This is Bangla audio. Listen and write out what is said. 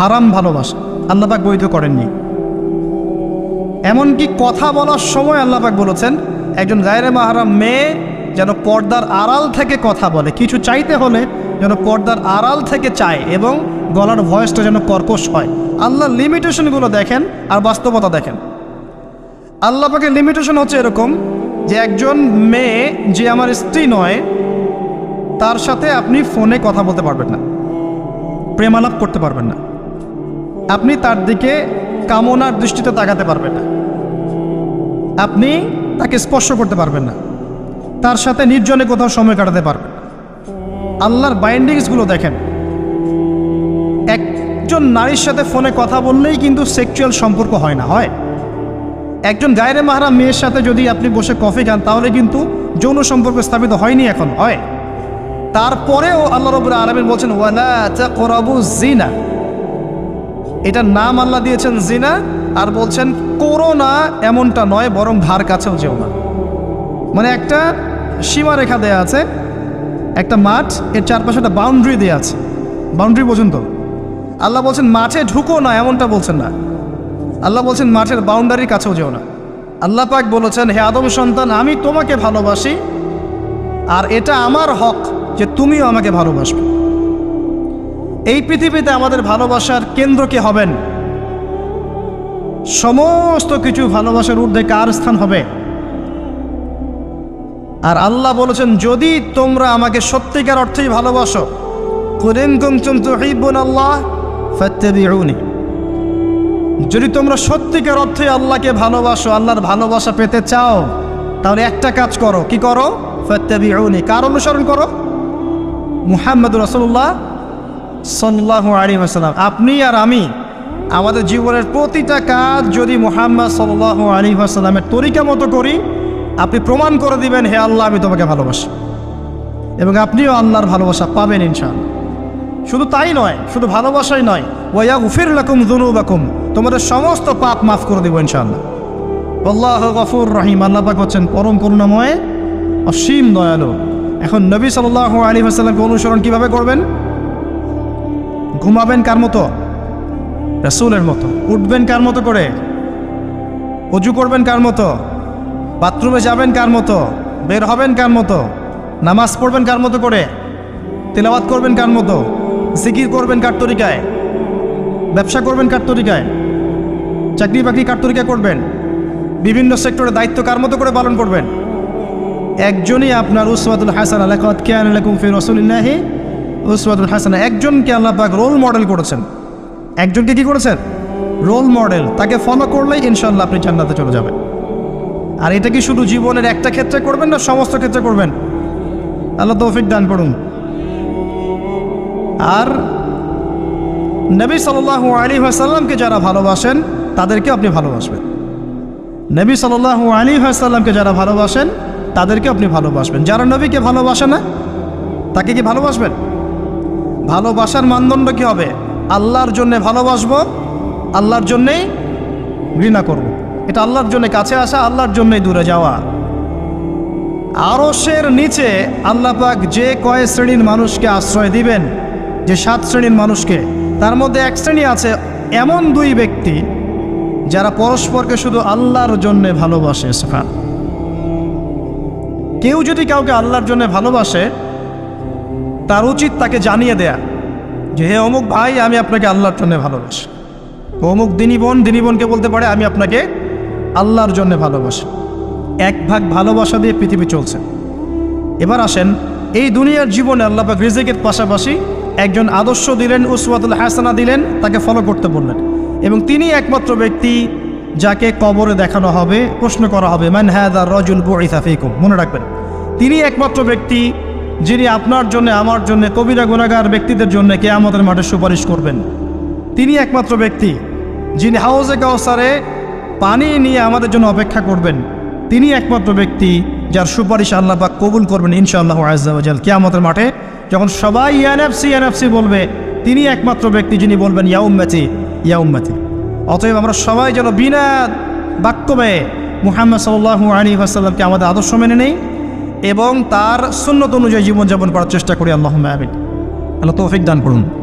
হারাম ভালোবাসা। আল্লাপাক বৈধ করেননি। এমনকি কথা বলার সময় আল্লাপাক বলেছেন, একজন গায়রে মাহারাম মেয়ে যেন পর্দার আড়াল থেকে কথা বলে। কিছু চাইতে হলে যেন পর্দার আড়াল থেকে চায় এবং গলার ভয়েসটা যেন কর্কশ হয়। আল্লাহ লিমিটেশনগুলো দেখেন আর বাস্তবতা দেখেন। আল্লাহ পাকের লিমিটেশন হচ্ছে এরকম যে একজন মেয়ে যে আমার স্ত্রী নয়, তার সাথে আপনি ফোনে কথা বলতে পারবেন না। প্রেমালাপ করতে পারবেন না। আপনি তার দিকে কামনার দৃষ্টিতে তাকাতে পারবেন না। আপনি তাকে স্পর্শ করতে পারবেন না। তার সাথে নির্জনে কোথাও সময় কাটাতে পারবেন। আল্লাহর বাইন্ডিংসগুলো দেখেন। একজন নারীর সাথে ফোনে কথা বললেই কিন্তু সেক্সুয়াল সম্পর্ক হয় না, হয়? একজন গায়রে মাহারা মেয়ের সাথে যদি আপনি বসে কফি খান, তাহলে কিন্তু যৌন সম্পর্ক স্থাপিত হয়নি এখন, হয়? তারপরেও আল্লাহ রবুল আলমিন বলছেন, ওয়ালা জিনা এটার নাম আল্লাহ দিয়েছেন জিনা আর বলছেন করো না এমনটা নয়, বরং ধার কাছেও যেও না। মানে একটা সীমারেখা দেয়া আছে, একটা মাঠ, এর চারপাশে একটা বাউন্ডারি দেওয়া আছে। বাউন্ডারি পর্যন্ত আল্লাহ বলছেন, মাঠে ঢুকো না, এমনটা বলছেন না। আল্লাহ বলছেন, মাঠের বাউন্ডারির কাছেও যেও না। আল্লাহ পাক বলেছেন, হে আদম সন্তান, আমি তোমাকে ভালোবাসি, আর এটা আমার হক যে তুমিও আমাকে ভালোবাসবে। এই পৃথিবীতে আমাদের ভালোবাসার কেন্দ্র কে হবেন? সমস্ত কিছু ভালোবাসার ঊর্ধ্বে কার স্থান হবে? আর আল্লাহ বলেছেন, যদি তোমরা আমাকে সত্যিকার অর্থেই ভালোবাসো আল্লাহ যদি তোমরা সত্যিকার অর্থে আল্লাহকে ভালোবাসো, আল্লাহর ভালোবাসা পেতে চাও, তাহলে একটা কাজ করো। কি করো? ফাত্তাবিউনি। কার অনুসরণ করো? মুহাম্মদ রাসূলুল্লাহ সাল্লাল্লাহু আলাইহি ওয়াসাল্লাম। আপনি আর আমি, আমাদের জীবনের প্রতিটা কাজ যদি মোহাম্মদ সাল্লাহ আলাইহি ওয়াসাল্লামের তরিকা মতো করি, আপনি প্রমাণ করে দিবেন, হে আল্লাহ, আমি তোমাকে ভালোবাসি। এবং আপনিও আল্লাহর ভালোবাসা পাবেন ইনশাআল্লাহ। শুধু তাই নয়, শুধু ভালোবাসাই নয়, ওয়া উফির লাকুম যুনুবাকুম, তোমাদের সমস্ত পাপ মাফ করে দেবো ইনশাআল্লাহ। আল্লাহ গফুর রহিম, আল্লাহ পাক হচ্ছেন পরম করুণাময়, অসীম দয়ালু। এখন নবী সাল্লাল্লাহু আলাইহি ওয়াসাল্লামকে অনুসরণ কীভাবে করবেন? ঘুমাবেন কার মতো? রাসূলের মতো। উঠবেন কার মতো করে? অজু করবেন কার মতো? বাথরুমে যাবেন কার মতো? বের হবেন কার মতো? নামাজ পড়বেন কার মতো করে? তেলাওয়াত করবেন কার মতো? জিকির করবেন কার তরিকায়? ব্যবসা করবেন কার তরিকায়? চাকরি বাকরি কার তরিকায় করবেন? বিভিন্ন সেক্টরে দায়িত্ব কার মতো করে পালন করবেন? একজনই আপনার উসওয়াতুল হাসান আলাকাত কেয়ান আলাকুম ফি রসুলিল্লাহি উসওয়াতুল হাসান একজনকে আল্লাহ পাক রোল মডেল করেছেন। একজনকে কি করেছেন? রোল মডেল তাকে ফলো করলেই ইনশাল্লাহ আপনি জান্নাতে চলে যাবেন। আর এটা কি শুধু জীবনের একটা ক্ষেত্রে করবেন না, সমস্ত ক্ষেত্রে করবেন? আল্লাহ তৌফিক দান করুন। আর নবী সাল্লাল্লাহু আলী আসাল্লামকে যারা ভালোবাসেন, তাদেরকে আপনি ভালোবাসবেন। নবী সাল্লাল্লাহু আলী আসাল্লামকে যারা ভালোবাসেন, তাদেরকে আপনি ভালোবাসবেন। যারা নবীকে ভালোবাসে না, তাকে কি ভালোবাসবেন? ভালোবাসার মানদণ্ড কি হবে? আল্লাহর জন্যে ভালোবাসবো, আল্লাহর জন্যেই ঘৃণা করব। এটা আল্লাহর জন্য কাছে আসা, আল্লাহর জন্যই দূরে যাওয়া। আরসের নিচে আল্লাহ পাক যে কয় শ্রেণির মানুষকে আশ্রয় দিবেন, যে সাত শ্রেণির মানুষকে, তার মধ্যে এক শ্রেণি আছে এমন দুই ব্যক্তি যারা পরস্পরকে শুধু আল্লাহর জন্য ভালোবাসে কেউ যদি কাউকে আল্লাহর জন্য ভালোবাসে তার উচিত তাকে জানিয়ে দেয়া যে, হে অমুক ভাই, আমি আপনাকে আল্লাহর জন্য ভালোবাসি। অমুক দিনী বোন, দিনী বোনকে বলতে পারে, আমি আপনাকে আল্লাহর জন্য ভালোবাসি। এক ভাগ ভালোবাসা দিয়ে পৃথিবী চলছে। এবার আসেন, এই দুনিয়ার জীবনে আল্লাপাক রিজিকের পাশাপাশি একজন আদর্শ দিলেন, উসওয়াতুল হাসানা দিলেন, তাকে ফলো করতে বললেন। এবং তিনি একমাত্র ব্যক্তি যাকে কবরে দেখানো হবে, প্রশ্ন করা হবে ম্যান হ্যাদ আর রজুল বুইসাফিকুম মনে রাখবেন। তিনি একমাত্র ব্যক্তি যিনি আপনার জন্য, আমার জন্য, কবিরা গুণাগার ব্যক্তিদের জন্য কে আমাদের মাঠে সুপারিশ করবেন। তিনি একমাত্র ব্যক্তি, যিনি হাউজে কাউসারে পানি নিয়ে আমাদের জন্য অপেক্ষা করবেন। তিনি একমাত্র ব্যক্তি যার সুপারিশ আল্লাহ পাক কবুল করবেন ইনশাআল্লাহ আজাল কেয়ামতের মাঠে যখন সবাই ইয়ানএফসি ইয়ানএফসি বলবে, তিনি একমাত্র ব্যক্তি যিনি বলবেন ইয়াউম্মাতি ইয়াউম্মাতি অতএব আমরা সবাই যেন বিনা বাক্যবে মুহাম্মদ সাল্লাহ আলী আসাল্লামকে আমাদের আদর্শ মেনে নেই। এবং তার সুন্নত অনুযায়ী জীবনযাপন করার চেষ্টা করি আল্লাহ আমিন। আল্লাহ তৌফিক দান করুন।